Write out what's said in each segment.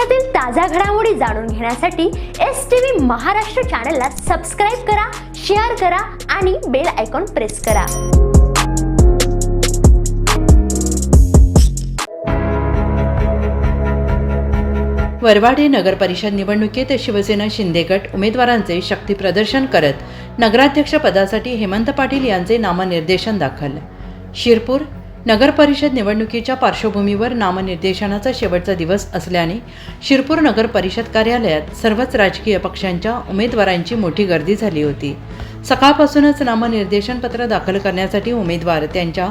देशातील ताज्या घडामोडी जाणून घेण्यासाठी एस टी व्ही महाराष्ट्र चॅनलला सबस्क्राईब करा शेअर करा आणि बेल आयकॉन प्रेस करा. वरवाडे नगर परिषद निवडणुकीत शिवसेना शिंदे गट उमेदवारांचे शक्ती प्रदर्शन करत नगराध्यक्ष पदासाठी हेमंत पाटील यांचे नामनिर्देशन दाखल. शिरपूर नगरपरिषद निवडणुकीच्या पार्श्वभूमीवर नामनिर्देशनाचा शेवटचा दिवस असल्याने शिरपूर नगर परिषद कार्यालयात सर्वच राजकीय पक्षांच्या उमेदवारांची मोठी गर्दी झाली होती. सकाळपासूनच नामनिर्देशनपत्र दाखल करण्यासाठी उमेदवार त्यांच्या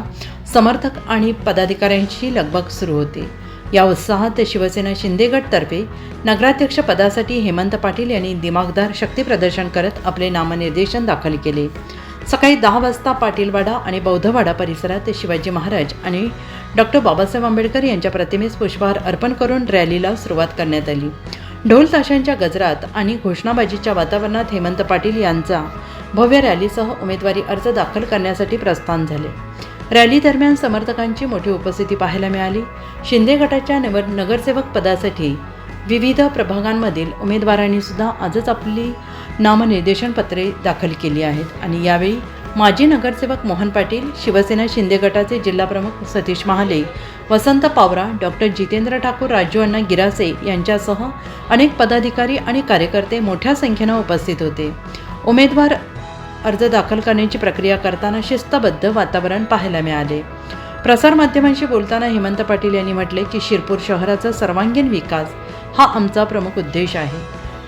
समर्थक आणि पदाधिकाऱ्यांची लगबग सुरू होती. या उत्साहात शिवसेना शिंदे गटतर्फे नगराध्यक्ष पदासाठी हेमंत पाटील यांनी दिमागदार शक्तीप्रदर्शन करत आपले नामनिर्देशन दाखल केले. सकाळी दहा वाजता पाटीलवाडा आणि बौद्धवाडा परिसरात शिवाजी महाराज आणि डॉक्टर बाबासाहेब आंबेडकर यांच्या प्रतिमेस पुष्पहार अर्पण करून रॅलीला सुरुवात करण्यात आली. ढोल ताशांच्या गजरात आणि घोषणाबाजीच्या वातावरणात हेमंत पाटील यांचा भव्य रॅलीसह उमेदवारी अर्ज दाखल करण्यासाठी प्रस्थान झाले. रॅली दरम्यान समर्थकांची मोठी उपस्थिती पाहायला मिळाली. शिंदे गटाच्या नगरसेवक पदासाठी विविध प्रभागांमधील उमेदवारांनी सुद्धा आजच आपली नामनिर्देशन पत्रे दाखल केली आहेत. आणि यावेळी माजी नगरसेवक मोहन पाटील शिवसेना शिंदे गटाचे जिल्हाप्रमुख सतीश महाले वसंत पावरा डॉक्टर जितेंद्र ठाकूर राजू अण्णा गिरासे यांच्यासह अनेक पदाधिकारी आणि कार्यकर्ते मोठ्या संख्येनं उपस्थित होते. उमेदवार अर्ज दाखल करण्याची प्रक्रिया करताना शिस्तबद्ध वातावरण पाहायला मिळाले. प्रसारमाध्यमांशी बोलताना हेमंत पाटील यांनी म्हटले की शिरपूर शहराचा सर्वांगीण विकास हा आमचा प्रमुख उद्देश आहे.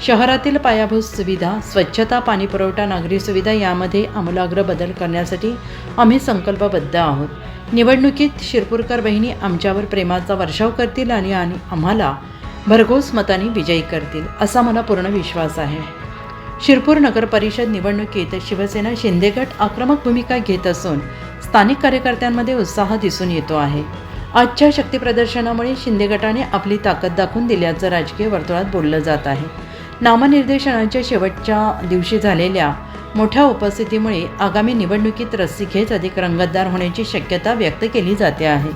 शहरातील पायाभूत सुविधा स्वच्छता पाणीपुरवठा नागरी सुविधा यामध्ये आमूलाग्र बदल करण्यासाठी आम्ही संकल्पबद्ध आहोत. निवडणुकीत शिरपूरकर बहिणी आमच्यावर प्रेमाचा वर्षाव करतील आणि आणि आम्हाला भरघोस मताने विजयी करतील असा मला पूर्ण विश्वास आहे. शिरपूर नगर परिषद निवडणुकीत शिवसेना शिंदेगट आक्रमक भूमिका घेत असून स्थानिक कार्यकर्त्यांमध्ये उत्साह दिसून येतो आहे. आजच्या शक्तीप्रदर्शनामुळे शिंदे गटाने आपली ताकद दाखवून दिल्याचं राजकीय वर्तुळात बोललं जात आहे. नामनिर्देशनाच्या शेवटच्या दिवशी झालेल्या मोठ्या उपस्थितीमुळे आगामी निवडणुकीत रस्सीखेच अधिक रंगतदार होण्याची शक्यता व्यक्त केली जाते आहे.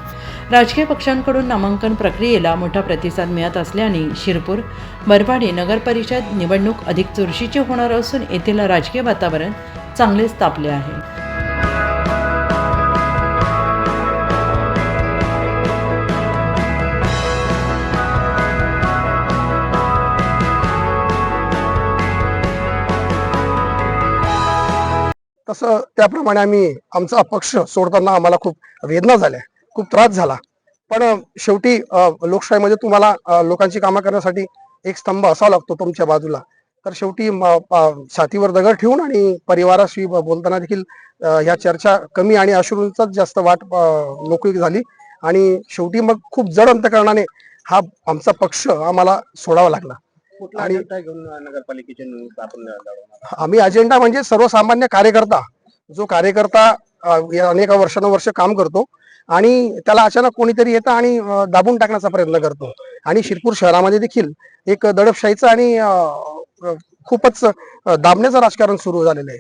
राजकीय पक्षांकडून नामांकन प्रक्रियेला मोठा प्रतिसाद मिळत असल्याने शिरपूर बरवाडी नगरपरिषद निवडणूक अधिक चुरशीची होणार असून येथील राजकीय वातावरण चांगलेच तापले आहे. तसं त्याप्रमाणे आम्ही आमचा पक्ष सोडताना आम्हाला खूप वेदना झाल्या. खूप त्रास झाला. पण शेवटी लोकशाहीमध्ये तुम्हाला लोकांची कामं करण्यासाठी एक स्तंभ असावा लागतो तुमच्या बाजूला. तर शेवटी छातीवर दगड ठेवून आणि परिवाराशी बोलताना देखील ह्या चर्चा कमी आणि अश्रूंचाच जास्त वाट नोकरी मोकळी झाली. आणि शेवटी मग खूप जड अंतकरणाने हा आमचा पक्ष आम्हाला सोडावा लागला. आणि- अजेंडा घेऊन नगरपालिकेची निवडणूक आपण लढवणार आम्ही अजेंडा म्हणजे सर्वसामान्य कार्यकर्ता जो कार्यकर्ता अनेक वर्षानुवर्ष काम करतो आणि त्याला अचानक कोणीतरी येतं आणि दाबून टाकण्याचा प्रयत्न करतो. आणि शिरपूर शहरामध्ये देखील एक दडपशाहीचं आणि खूपच दाबण्याचं राजकारण सुरू झालेलं आहे.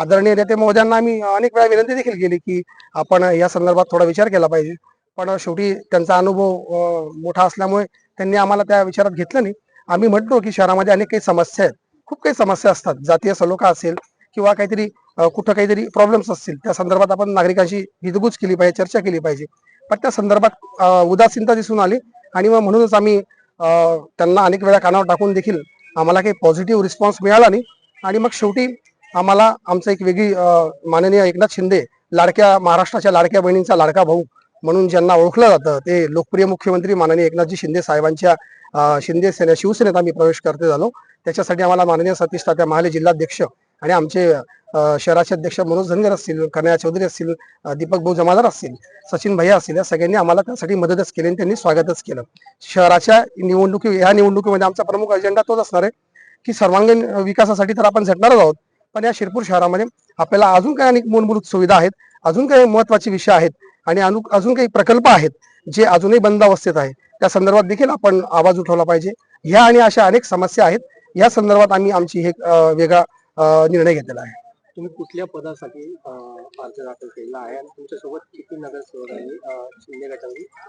आदरणीय नेते महोदयांना आम्ही अनेक वेळा विनंती देखील केली की आपण या संदर्भात थोडा विचार केला पाहिजे. पण शेवटी त्यांचा अनुभव मोठा असल्यामुळे त्यांनी आम्हाला त्या विचारात घेतलं नाही. आम्ही म्हणतो की शहरामध्ये अनेक काही समस्या आहेत. खूप काही समस्या असतात. जातीय सलोखा असेल किंवा काहीतरी कुठं काहीतरी प्रॉब्लेम्स असतील त्या संदर्भात आपण नागरिकांशी हितगुज केली पाहिजे चर्चा केली पाहिजे. पण त्या संदर्भात उदासीनता दिसून आली आणि मग म्हणूनच आम्ही त्यांना अनेक वेळा कानावर टाकून देखील आम्हाला काही पॉझिटिव्ह रिस्पॉन्स मिळाला नाही. आणि मग शेवटी आम्हाला आमचं एक वेगळी माननीय एकनाथ शिंदे लाडक्या महाराष्ट्राच्या लाडक्या बहिणींचा लाडका भाऊ म्हणून ज्यांना ओळखलं जातं ते लोकप्रिय मुख्यमंत्री माननीय एकनाथजी शिंदे साहेबांच्या शिंदे सेना शिवसेनेत आम्ही प्रवेश करते झालो. त्याच्यासाठी आम्हाला माननीय सतीश तात्या महाले जिल्हाध्यक्ष आणि आमचे शहराचे अध्यक्ष मनोज धनगर असतील कन्या चौधरी असतील दीपक भाऊ जमादार असतील सचिन भैया असतील या सगळ्यांनी आम्हाला त्यासाठी मदतच केली आणि त्यांनी स्वागतच केलं. शहराच्या निवडणुकी या निवडणुकीमध्ये आमचा प्रमुख अजेंडा तोच असणार आहे की सर्वांगीण विकासासाठी तर आपण झटणारच आहोत. पण या शिरपूर शहरामध्ये आपल्याला अजून काही अनेक मूलभूत सुविधा आहेत अजून काही महत्त्वाचे विषय आहेत. आणि अजून काही प्रकल्प आहेत जे अजूनही बंद अवस्थेत आहे त्या संदर्भात देखील आपण आवाज उठवला पाहिजे. ह्या आणि अशा अनेक समस्या आहेत. या संदर्भात आम्ही आमची हे वेगळा निर्णय घेतलेला आहे. तुम्ही कुठल्या पदासाठी अर्ज दाखल केलेला आहे आणि तुमच्यासोबत किती नगरसेवकांनी शिंदे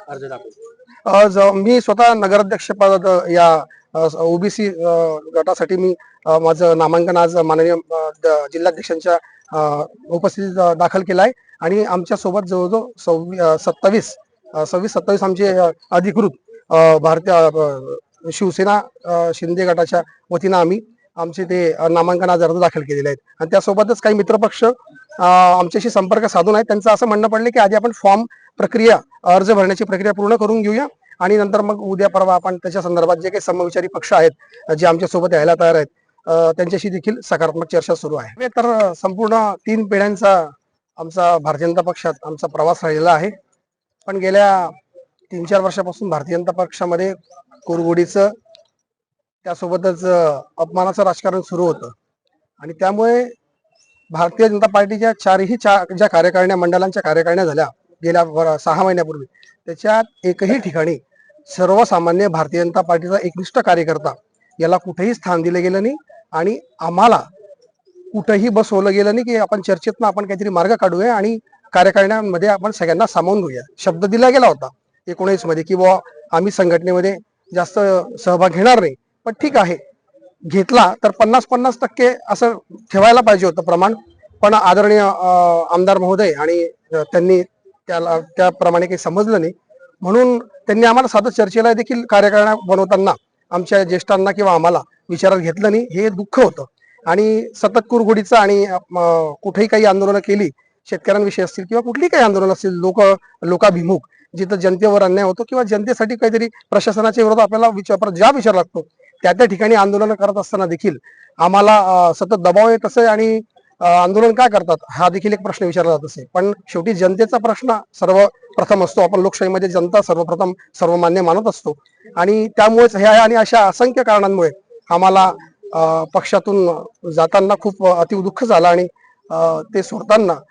अर्ज दाखल केला? मी स्वतः नगराध्यक्ष पद या ओबीसी गटासाठी मी माझं नामांकन आज माननीय जिल्हाध्यक्षांच्या उपस्थितीत दाखल केलं आहे. आणि आमच्यासोबत जवळजवळ सव्वी सत्तावीस सव्वीस सत्तावीस आमचे अधिकृत भारतीय शिवसेना शिंदे गटाच्या वतीनं आम्ही आमचे ते नामांकन आज अर्ज दाखल केलेले आहेत. आणि त्यासोबतच काही मित्रपक्ष आमच्याशी संपर्क साधून आहेत. त्यांचं असं म्हणणं पडलं की आधी आपण फॉर्म प्रक्रिया अर्ज भरण्याची प्रक्रिया पूर्ण करून घेऊया. आणि नंतर मग उद्या परवा आपण त्याच्या संदर्भात जे काही समविचारी पक्ष आहेत जे आमच्यासोबत यायला तयार आहेत त्यांच्याशी देखील सकारात्मक चर्चा सुरू आहे. तर संपूर्ण तीन पिढ्यांचा आमचा भारतीय जनता पक्षात आमचा प्रवास राहिलेला आहे. पण गेल्या तीन चार वर्षापासून भारतीय जनता पक्षामध्ये कुरगुडीचं त्यासोबतच अपमानाचं राजकारण सुरू होतं. आणि त्यामुळे भारतीय जनता पार्टीच्या चारही चार ज्या कार्यकारिण्या मंडळांच्या कार्यकारिण्या झाल्या गेल्या सहा महिन्यापूर्वी त्याच्यात एकही ठिकाणी सर्वसामान्य भारतीय जनता पार्टीचा एकनिष्ठ कार्यकर्ता याला कुठेही स्थान दिलं गेलं नाही. आणि आम्हाला कुठंही बसवलं गेलं नाही की आपण चर्चेतनं आपण काहीतरी मार्ग काढूया आणि कार्यकारिण्यामध्ये आपण सगळ्यांना सामावून घेऊया. शब्द दिला गेला होता एकोणीसमध्ये की बुवा आम्ही संघटनेमध्ये जास्त सहभाग घेणार नाही. पण ठीक आहे. घेतला तर पन्नास पन्नास टक्के असं ठेवायला पाहिजे होतं प्रमाण. पण आदरणीय आमदार महोदय आणि त्यांनी त्याला त्याप्रमाणे काही समजलं नाही. म्हणून त्यांनी आम्हाला साधं चर्चेला देखील कार्यकारिण्या बनवताना आमच्या ज्येष्ठांना किंवा आम्हाला विचारात घेतलं नाही. हे दुःख होतं. आणि सतत कुरघोडीचं आणि कुठेही काही आंदोलनं केली शेतकऱ्यांविषयी असतील किंवा कुठलीही काही आंदोलन असतील लोक लोकाभिमुख जिथं जनतेवर अन्याय होतो किंवा जनतेसाठी काहीतरी प्रशासनाच्या विरोधात आपल्याला विचार ज्या विचार लागतो त्या त्या ठिकाणी आंदोलन करत असताना देखील आम्हाला सतत दबाव येत असे आणि आंदोलन काय करतात हा देखील एक प्रश्न विचारला जात असे. पण शेवटी जनतेचा प्रश्न सर्वप्रथम असतो. आपण लोकशाहीमध्ये जनता सर्वप्रथम सर्वमान्य मानत असतो. आणि त्यामुळेच ह्या आणि अशा असंख्य कारणांमुळे आम्हाला पक्षातून जाताना खूप अति दुःख झालं आणि अं, ते सोडताना